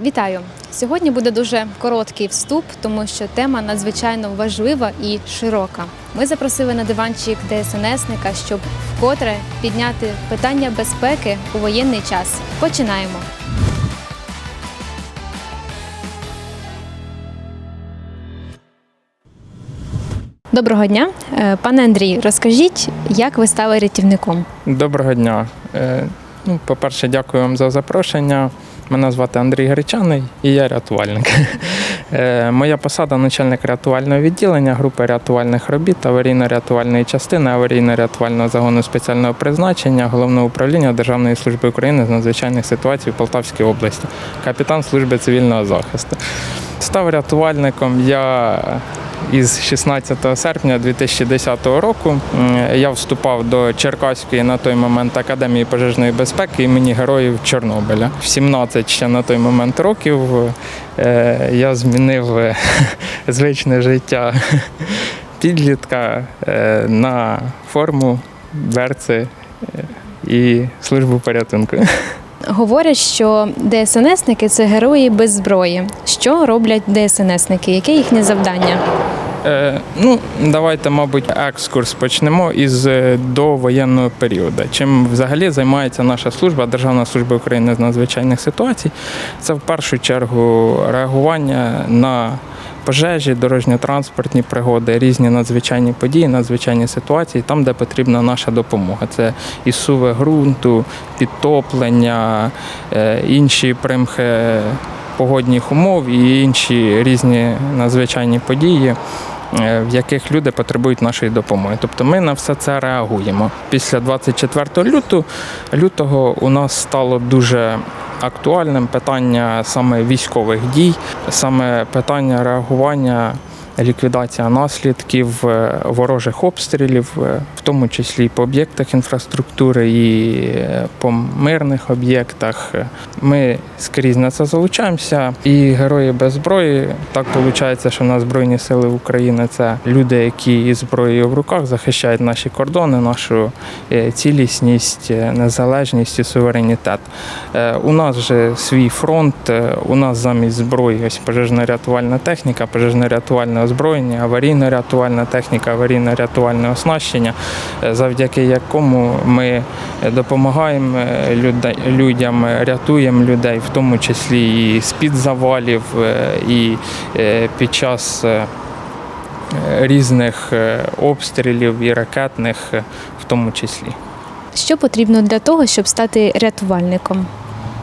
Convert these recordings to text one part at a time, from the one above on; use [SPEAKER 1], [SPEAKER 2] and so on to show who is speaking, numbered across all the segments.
[SPEAKER 1] Вітаю! Сьогодні буде дуже короткий вступ, тому що тема надзвичайно важлива і широка. Ми запросили на диванчик ДСНСника, щоб вкотре підняти питання безпеки у воєнний час. Починаємо. Доброго дня, Е, пане Андрій. Розкажіть, як ви стали рятівником?
[SPEAKER 2] Доброго дня. Е, Ну, по-перше, дякую вам за запрошення. Мене звати Андрій Гречаний і я рятувальник. Е, Моя посада начальник рятувального відділення групи рятувальних робіт, аварійно-рятувальної частини, аварійно-рятувального загону спеціального призначення Головного управління Державної служби України з надзвичайних ситуацій в Полтавській області, капітан служби цивільного захисту. Став рятувальником я із 16 серпня 2010 року. Я вступав до Черкаської на той момент академії пожежної безпеки імені Героїв Чорнобиля. В 17 ще на той момент років е, я змінив е, звичне життя підлітка е, на форму берці і службу порятунку.
[SPEAKER 1] Говорять, що ДСНСники це герої без зброї. Що роблять ДСНСники? Яке їхнє завдання?
[SPEAKER 2] Е, ну, давайте, мабуть, екскурс почнемо із е, довоєнного періоду. Чим взагалі займається наша служба, Державна служба України з надзвичайних ситуацій. Це в першу чергу реагування на пожежі, дорожньо-транспортні пригоди, різні надзвичайні події, надзвичайні ситуації, там, де потрібна наша допомога. Це і суви ґрунту, підтоплення, е, інші примхи погодних умов і інші різні надзвичайні події. е, В яких люди потребують нашої допомоги, тобто ми на все це реагуємо. Після 24 лютого, лютого у нас стало дуже актуальним питання саме військових дій, саме питання реагування, ліквідація наслідків е, ворожих обстрілів, е, в тому числі по об'єктах інфраструктури, і е, по мирних об'єктах. Ми скрізь на це залучаємося. І герої без зброї так виходить, що на Збройні Сили України це люди, які із зброєю в руках захищають наші кордони, нашу цілісність, незалежність і суверенітет. У нас же свій фронт, у нас замість зброї ось пожежно-рятувальна техніка, пожежно-рятувальне озброєння, аварійно-рятувальна техніка, аварійно-рятувальне оснащення, е, завдяки якому ми допомагаємо е, людям, е, рятуємо людей, в тому числі і з-під завалів, і під час різних обстрілів і ракетних, в тому числі.
[SPEAKER 1] Що потрібно для того, щоб стати рятувальником?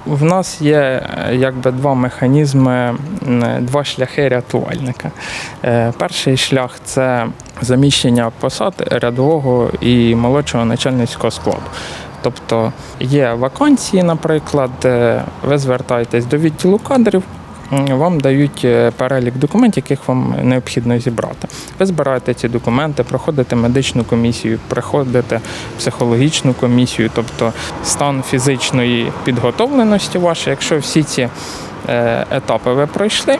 [SPEAKER 2] В нас є е, якби два механізми, два шляхи рятувальника. Е, Перший шлях це заміщення посад рядового і молодшого начальницького складу. Тобто є вакансії, наприклад, ви звертаєтесь до відділу кадрів. Вам дають е, перелік документів, яких вам необхідно зібрати. Ви збираєте ці документи, проходите медичну комісію, проходите психологічну комісію, тобто стан фізичної підготовленості вашої. Якщо всі ці е, етапи ви пройшли,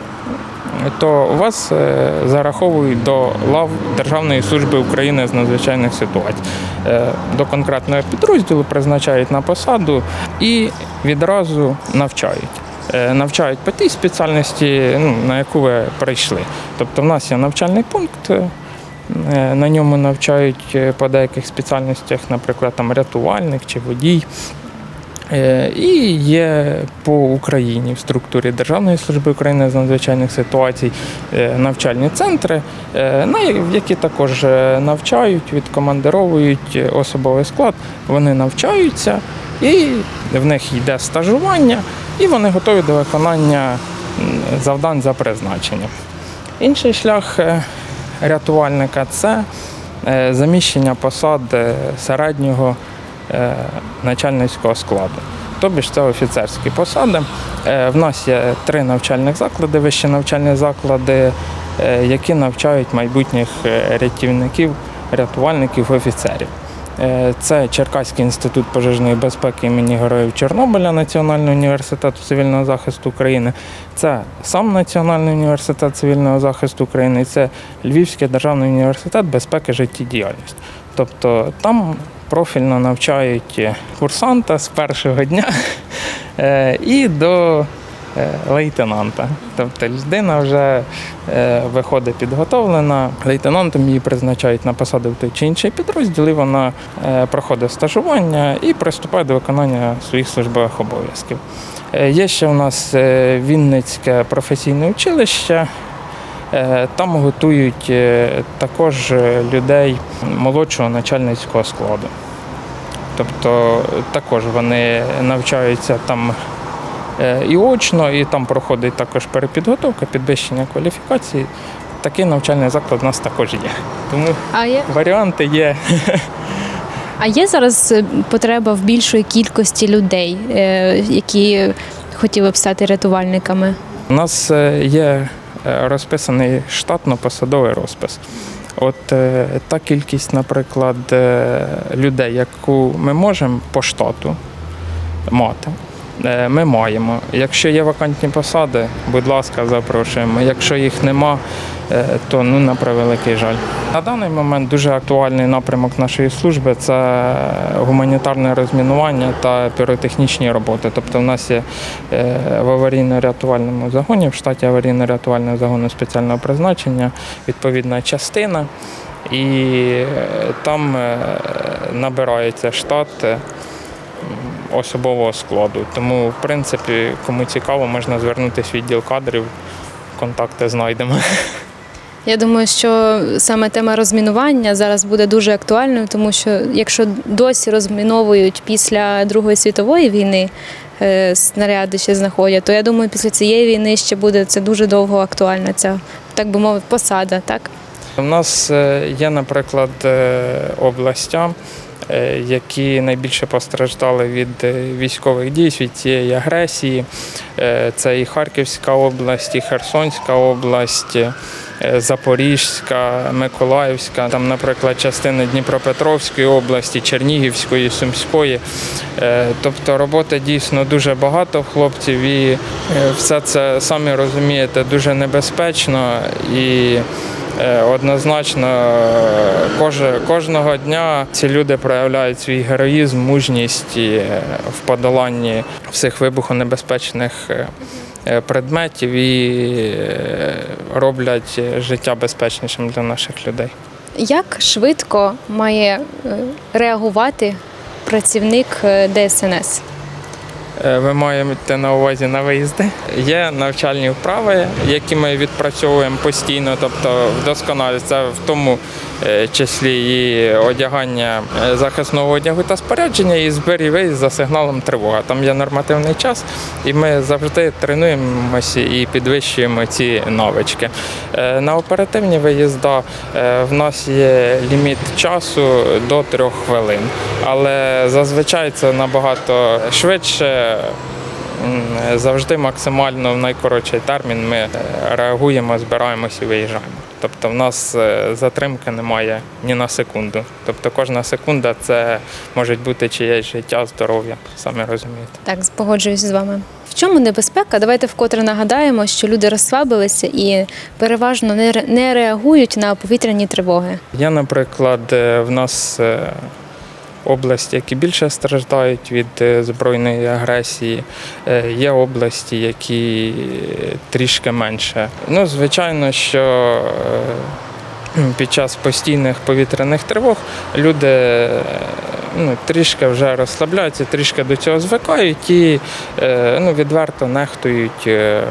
[SPEAKER 2] то вас е, зараховують до лав Державної служби України з надзвичайних ситуацій. До конкретного підрозділу призначають на посаду і відразу навчають. Е, Навчають по тій спеціальності, ну, на яку ви прийшли. Тобто в нас є навчальний пункт, е, на ньому навчають е, по деяких спеціальностях, наприклад, там рятувальник чи водій. І є по Україні в структурі Державної служби України з надзвичайних ситуацій навчальні центри, які також навчають, відкомандировують особовий склад. Вони навчаються, і в них йде стажування, і вони готові до виконання завдань за призначенням. Інший шлях е, рятувальника це е, заміщення посад середнього е, начальницького складу. Тобі ж це офіцерські посади. В нас є три навчальних заклади, вищі навчальні заклади, які навчають майбутніх рятівників, рятувальників, офіцерів. Е, Це Черкаський інститут пожежної безпеки імені Героїв Чорнобиля Національного університету цивільного захисту України. Це сам Національний університет цивільного захисту України, і це Львівський державний університет безпеки життєдіяльності. Тобто там профільно навчають курсанта з першого дня е, і до лейтенанта. Тобто людина вже е, виходить підготовлена, лейтенантом її призначають на посаду в той чи інший підрозділ, і вона е, проходить стажування і приступає до виконання своїх службових обов'язків. Е, Є ще у нас е, Вінницьке професійне училище. Е, Там готують е, також е, людей молодшого начальницького складу. Тобто е, також вони навчаються там е, і очно, і там проходить також перепідготовка, підвищення кваліфікації. Такий навчальний заклад у нас також є. Тому
[SPEAKER 1] А є,
[SPEAKER 2] варіанти є.
[SPEAKER 1] а є зараз е, потреба в більшої кількості людей, е, які хотіли б стати рятувальниками?
[SPEAKER 2] У нас е, є е, розписаний штатно-посадовий розпис. От е, та кількість, наприклад, е, людей, яку ми можемо по штату мати, е, ми маємо. Якщо є вакантні посади, будь ласка, запрошуємо. Якщо їх нема, е, то ну на превеликий жаль. На даний момент дуже актуальний напрямок нашої служби це гуманітарне розмінування та піротехнічні роботи. Тобто, в нас є е, в аварійно-рятувальному загоні, в штаті аварійно-рятувального загону спеціального призначення відповідна частина, і е, там е, набирається штат. Особового складу. Тому, в принципі, кому цікаво, можна звернутися в відділ кадрів, контакти знайдемо.
[SPEAKER 1] Я думаю, що саме тема розмінування зараз буде дуже актуальною, тому що якщо досі розміновують після Другої світової війни е, снаряди ще знаходять, то я думаю, після цієї війни ще буде це дуже довго актуальна ця, так би мовити, посада, так?
[SPEAKER 2] У нас е, є, наприклад, е, областя, які найбільше постраждали від е, військових дій, від цієї агресії. Е, Це і Харківська область, і Херсонська область. е, Запорізька, Миколаївська, там, наприклад, частини Дніпропетровської області, Чернігівської, Сумської. Е, Тобто роботи дійсно дуже багато хлопців, і е, все це самі розумієте дуже небезпечно і. Е, Однозначно, кожного дня ці люди проявляють свій героїзм, мужність е, в подоланні всіх вибухонебезпечних е, предметів і роблять життя безпечнішим для наших людей.
[SPEAKER 1] Як швидко має реагувати працівник ДСНС?
[SPEAKER 2] Е, Ви маєте на увазі на виїзди. Є навчальні вправи, які ми відпрацьовуємо постійно, тобто вдосконалюється в тому числі і одягання е, захисного одягу та спорядження, і збір і за сигналом тривога. Там є нормативний час, і ми завжди тренуємося і підвищуємо ці навички. Е, На оперативні виїзда е, в нас є ліміт часу до трьох хвилин, але зазвичай це набагато швидше. Завжди максимально в найкоротший термін ми е, реагуємо, збираємось і виїжджаємо. Тобто в нас е, затримки немає ні на секунду. Тобто кожна секунда це може бути чиєсь життя, здоров'я, самі розумієте.
[SPEAKER 1] Так, погоджуюсь з вами. В чому небезпека? Давайте вкотре нагадаємо, що люди розслабилися і переважно не ре- реагують на повітряні тривоги.
[SPEAKER 2] Я, наприклад, е, в нас е, області, які більше страждають від е, збройної агресії. Е, Є області, які трішки менше. Ну, звичайно, що е, під час постійних повітряних тривог люди е, ну, трішки вже розслабляються, трішки до цього звикають і е, ну, відверто нехтують. е,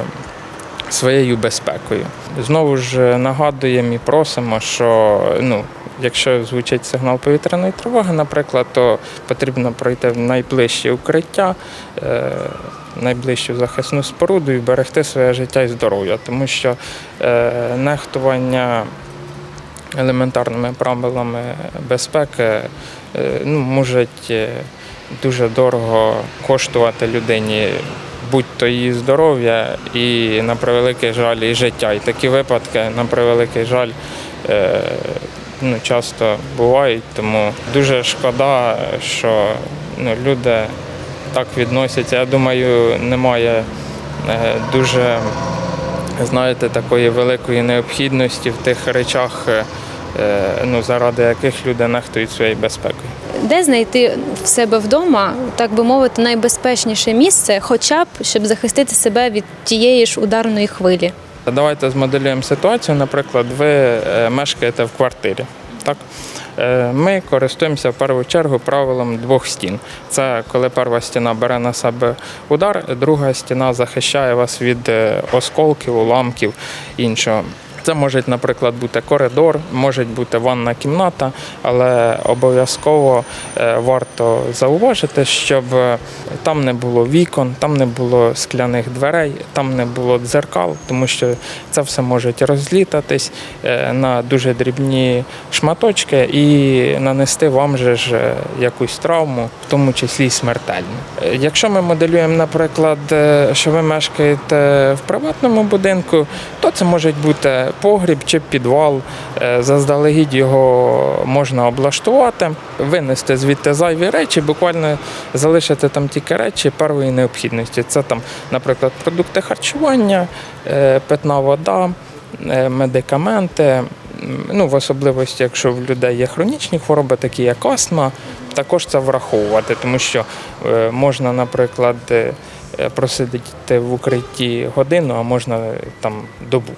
[SPEAKER 2] Своєю безпекою. Знову ж нагадуємо і просимо, що ну, якщо звучить сигнал повітряної тривоги, наприклад, то потрібно пройти в найближче укриття, е, найближчу захисну споруду і берегти своє життя і здоров'я, тому що е, нехтування елементарними правилами безпеки е, ну, можуть дуже дорого коштувати людині. Будь-то її здоров'я і на превеликий жаль, і життя. І такі випадки, на превеликий жаль, ну, часто бувають. Тому дуже шкода, що ну, люди так відносяться. Я думаю, немає е, дуже знаєте, такої великої необхідності в тих речах е, е, ну, заради яких люди нехтують своєю безпекою.
[SPEAKER 1] Де знайти в себе вдома, так би мовити, найбезпечніше місце, хоча б щоб захистити себе від тієї ж ударної хвилі?
[SPEAKER 2] Давайте змоделюємо ситуацію. Наприклад, ви е, мешкаєте в квартирі. Так? Е, Ми користуємося в першу чергу правилом двох стін. Це коли перша стіна бере на себе удар, друга стіна захищає вас від е, осколків, уламків іншого. Це може, наприклад, бути коридор, може бути ванна кімната, але обов'язково е, варто зауважити, щоб е, там не було вікон, там не було скляних дверей, там не було дзеркал, тому що це все може розлітатись е, на дуже дрібні шматочки і нанести вам же ж якусь травму, в тому числі й смертельну. Якщо ми моделюємо, наприклад, що ви мешкаєте в приватному будинку, то це може бути погріб чи підвал. Е, Заздалегідь його можна облаштувати, винести звідти зайві речі, буквально залишити там тільки речі першої необхідності. Це там, наприклад, продукти харчування, е, питна вода, е, медикаменти. Ну, в особливості, якщо в людей є хронічні хвороби, такі як астма, також це враховувати, тому що можна, наприклад, просидіти в укритті годину, а можна там добу.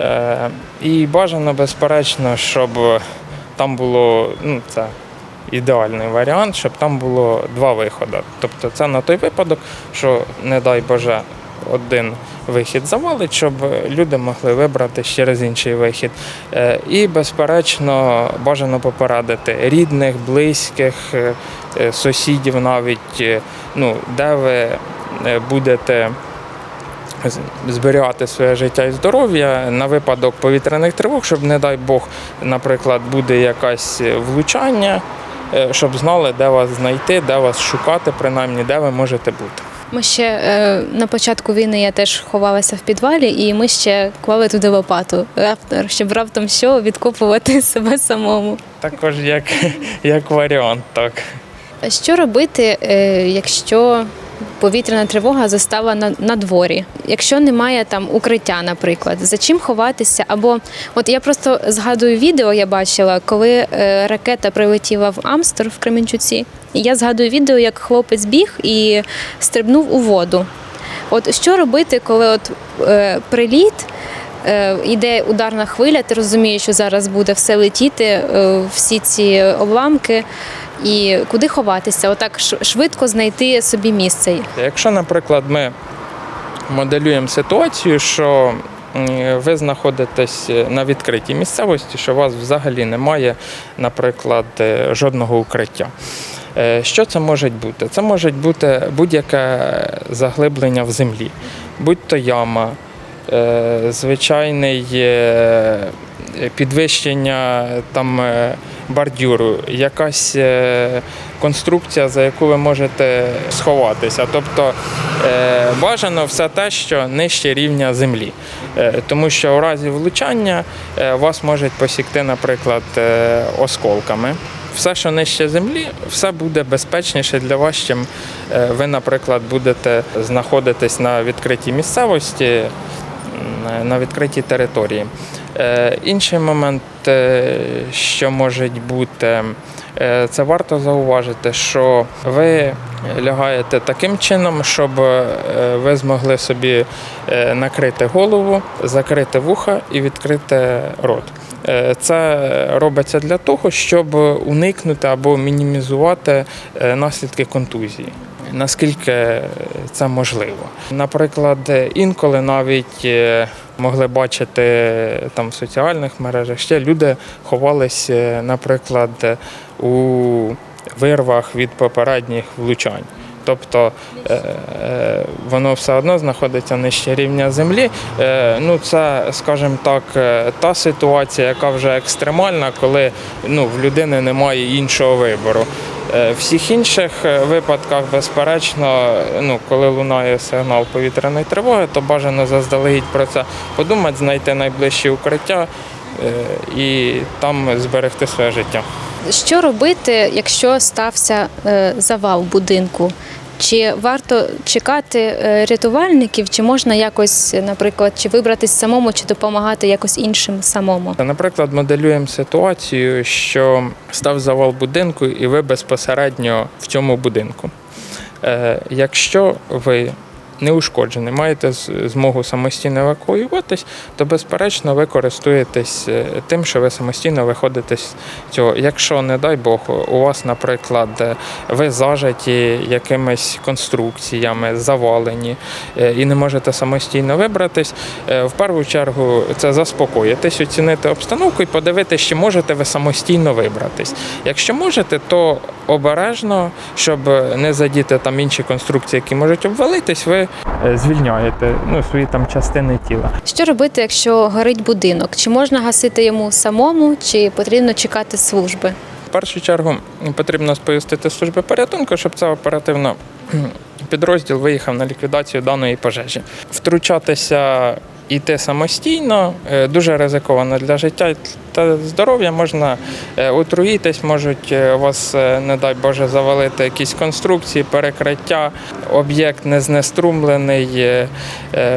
[SPEAKER 2] Е, І бажано, безперечно, щоб там було, ну, це ідеальний варіант, щоб там було два виходи. Тобто це на той випадок, що, не дай Боже, один вихід завалить, щоб люди могли вибрати через інший вихід. Е, І, безперечно, бажано попередити рідних, близьких, е, сусідів навіть, ну, де ви будете зберігати своє життя і здоров'я на випадок повітряних тривог, щоб, не дай Бог, наприклад, буде якесь влучання, е, щоб знали, де вас знайти, де вас шукати, принаймні, де ви можете бути.
[SPEAKER 1] Ми ще е, на початку війни я теж ховалася в підвалі, і ми ще клали туди лопату, щоб раптом що відкопувати себе самому.
[SPEAKER 2] Також як, як варіант, так.
[SPEAKER 1] Що робити, е, якщо повітряна тривога застала на, на дворі? Якщо немає там укриття, наприклад, за чим ховатися? Або от я просто згадую відео, я бачила, коли е, ракета прилетіла в Амстер в Кременчуці. Я згадую відео, як хлопець біг і стрибнув у воду. От що робити, коли от е, приліт? е, Іде ударна хвиля, ти розумієш, що зараз буде все летіти, е, всі ці обламки, і куди ховатися? Отак швидко знайти собі місце.
[SPEAKER 2] Якщо, наприклад, ми моделюємо ситуацію, що ви знаходитесь на відкритій місцевості, що у вас взагалі немає, наприклад, е, жодного укриття. Е, Що це може бути? Це може бути будь-яке заглиблення в землі, будь-то яма, е, звичайний е, підвищення там е, бордюру, якась конструкція, за яку ви можете сховатися. Тобто бажано все те, що нижче рівня землі. Тому що у разі влучання вас можуть посікти, наприклад, осколками. Все, що нижче землі, все буде безпечніше для вас, чим ви, наприклад, будете знаходитись на відкритій місцевості, на відкритій території. Е, Інший момент, е, що може бути, е, це варто зауважити, що ви лягаєте таким чином, щоб ви змогли собі накрити голову, закрити вуха і відкрити рот. Це робиться для того, щоб уникнути або мінімізувати наслідки контузії. Наскільки це можливо? Наприклад, інколи навіть е, могли бачити там в соціальних мережах ще люди ховались, е, наприклад, у вирвах від попередніх влучань. Тобто е, е, воно все одно знаходиться нижче рівня землі. Е, Ну, це, скажімо так, е, та ситуація, яка вже екстремальна, коли ну, в людини немає іншого вибору. Е, всіх інших е, випадках, безперечно, ну, коли лунає сигнал повітряної тривоги, то бажано заздалегідь про це подумати, знайти найближче укриття е, і там зберегти своє життя.
[SPEAKER 1] Що робити, якщо стався завал будинку? Чи варто чекати е, рятувальників, чи можна якось, наприклад, чи вибратись самому, чи допомагати якось іншим самому?
[SPEAKER 2] Наприклад, моделюємо ситуацію, що став завал будинку, і ви безпосередньо в цьому будинку. Е, якщо ви не ушкоджений, маєте змогу самостійно евакуюватись, то безперечно ви користуєтесь е, тим, що ви самостійно виходите з цього. Якщо, не дай Бог, у вас, наприклад, е, ви зажаті якимись конструкціями, завалені е, і не можете самостійно вибратись, в першу чергу це заспокоїтись, оцінити обстановку і подивитися, чи можете ви самостійно вибратись. Якщо можете, то обережно, щоб не задіти там інші конструкції, які можуть обвалитись, ви е, звільняєте ну, свої там частини тіла.
[SPEAKER 1] Що робити, якщо горить будинок? Чи можна гасити йому самому, чи потрібно чекати служби?
[SPEAKER 2] В першу чергу потрібно сповістити служби порятунку, щоб це оперативно підрозділ виїхав на ліквідацію даної пожежі. Втручатися іти самостійно е, дуже ризиковано для життя та здоров'я. Можна е, отруїтись, можуть е, вас, е, не дай Боже, завалити якісь конструкції, перекриття, об'єкт не знеструмлений,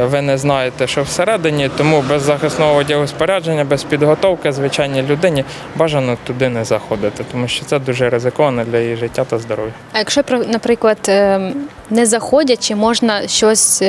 [SPEAKER 2] ви не знаєте, що всередині, тому без захисного одягу спорядження, без підготовки звичайній людині бажано туди не заходити, тому що це дуже ризиковано для її життя та здоров'я.
[SPEAKER 1] А якщо, наприклад, не заходячи, можна щось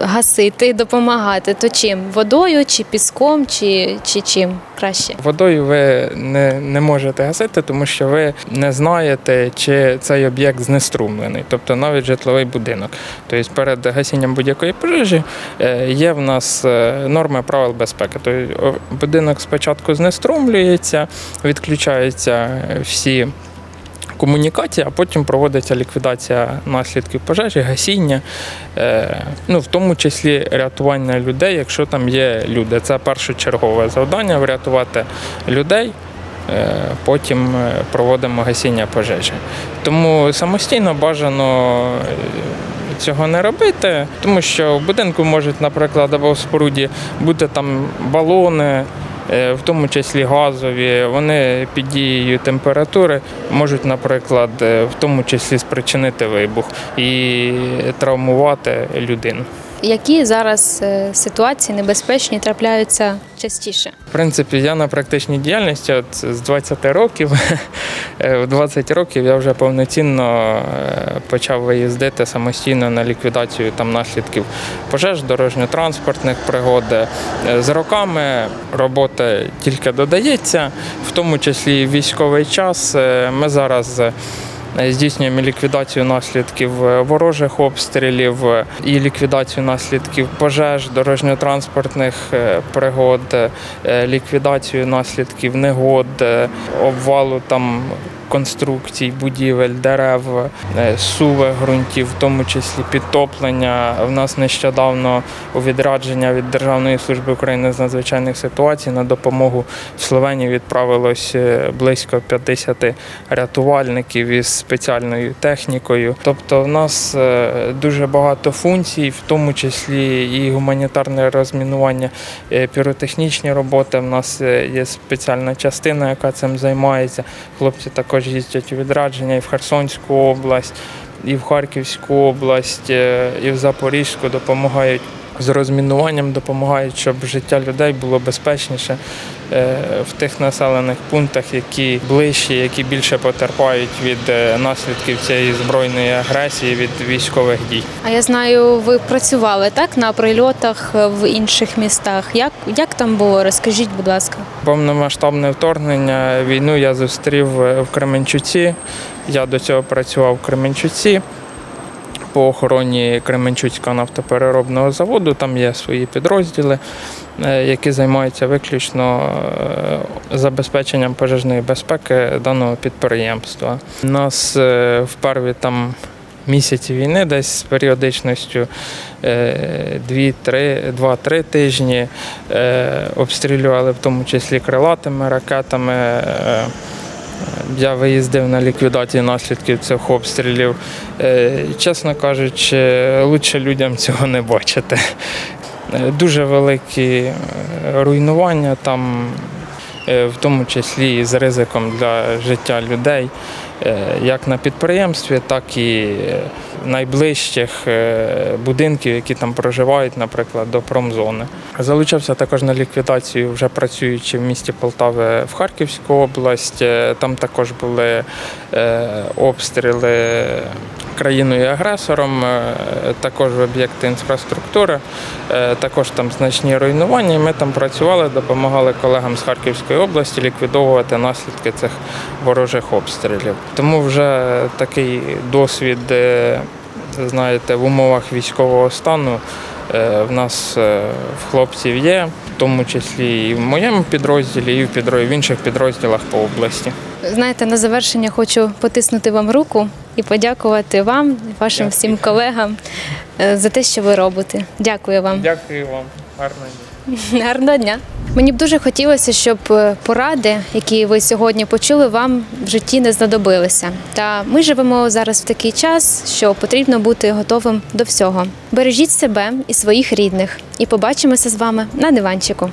[SPEAKER 1] гасити, допомагати, то чим? Водою, чи піском, чи, чи чим краще?
[SPEAKER 2] Водою ви не, не можете гасити, тому що ви не знаєте, чи цей об'єкт знеструмлений, тобто навіть житловий будинок. Тобто перед гасінням будь-якої пожежі е, є в нас е, норми правил безпеки. Тобто будинок спочатку знеструмлюється, відключаються всі. Комунікація, а потім проводиться ліквідація наслідків пожежі, гасіння, е, ну в тому числі рятування людей, якщо там є люди. Це першочергове завдання врятувати людей. е, Потім е, проводимо гасіння пожежі. Тому самостійно бажано цього не робити, тому що в будинку можуть, наприклад, або в споруді бути там балони, в тому числі газові. Вони під дією температури можуть, наприклад, е, в тому числі спричинити вибух і травмувати людину.
[SPEAKER 1] Які зараз е, ситуації небезпечні трапляються частіше?
[SPEAKER 2] В принципі, я на практичній діяльності от з 20 років. Е, В 20 років я вже повноцінно е, почав виїздити самостійно на ліквідацію там наслідків пожеж, дорожньо-транспортних пригод. З роками роботи тільки додається, в тому числі і військовий час. Ми зараз. Е, Здійснюємо ліквідацію наслідків е, ворожих обстрілів е, і ліквідацію наслідків пожеж, дорожньо-транспортних пригод, ліквідацію наслідків негод, обвалу там конструкцій, будівель, дерев, е, суви ґрунтів, в тому числі підтоплення. В нас нещодавно у відрядження від Державної служби України з надзвичайних ситуацій на допомогу Словенії відправилось е, близько 50 рятувальників із спеціальною технікою. Тобто, в нас е, дуже багато функцій, в тому числі і гуманітарне розмінування, піротехнічні роботи. В нас є спеціальна частина, яка цим займається. Хлопці також їздять у відрадження і в Херсонську область, і в Харківську область, е, і в Запорізьку допомагають. З розмінуванням допомагають, щоб життя людей було безпечніше в тих населених пунктах, які ближчі, які більше потерпають від е, наслідків цієї збройної агресії, від військових дій.
[SPEAKER 1] А я знаю, ви працювали так на прильотах е, в інших містах. Як, як там було? Розкажіть, будь ласка.
[SPEAKER 2] Повномасштабне вторгнення, війну я зустрів е, в Кременчуці. Я до цього працював в Кременчуці по охороні Кременчуцького нафтопереробного заводу. Там є свої підрозділи, е, які займаються виключно е, забезпеченням пожежної безпеки даного підприємства. У нас е, в перві там місяці війни, десь з періодичністю 2-3 тижні обстрілювали в тому числі крилатими ракетами. Я виїздив на ліквідацію наслідків цих обстрілів. Е, Чесно кажучи, лучше людям цього не бачити. Е, Дуже великі е, руйнування там, в тому числі і з ризиком для життя людей. як на підприємстві, так і найближчих е, будинків, які там проживають, наприклад, до промзони. Залучався також на ліквідацію, вже працюючи в місті Полтави в Харківську область. Е, Там також були е, обстріли країною-агресором, е, також в об'єкти інфраструктури, також там значні руйнування. Ми там працювали, допомагали колегам з Харківської області ліквідовувати наслідки цих ворожих обстрілів. Тому вже такий досвід, знаєте, в умовах військового стану е, в нас е, в хлопців є, в тому числі і в моєму підрозділі, і в підро- в інших підрозділах по області.
[SPEAKER 1] Знаєте, на завершення хочу потиснути вам руку і подякувати вам, вашим
[SPEAKER 2] Дякую.
[SPEAKER 1] всім колегам е, за те, що ви робите. Дякую вам.
[SPEAKER 2] Дякую вам, гарного дня.
[SPEAKER 1] Гарного дня. Мені б дуже хотілося, щоб е, поради, які ви сьогодні почули, вам в житті не знадобилися. Та ми живемо зараз в такий час, що потрібно бути готовим до всього. Бережіть себе і своїх рідних, і побачимося з вами на диванчику.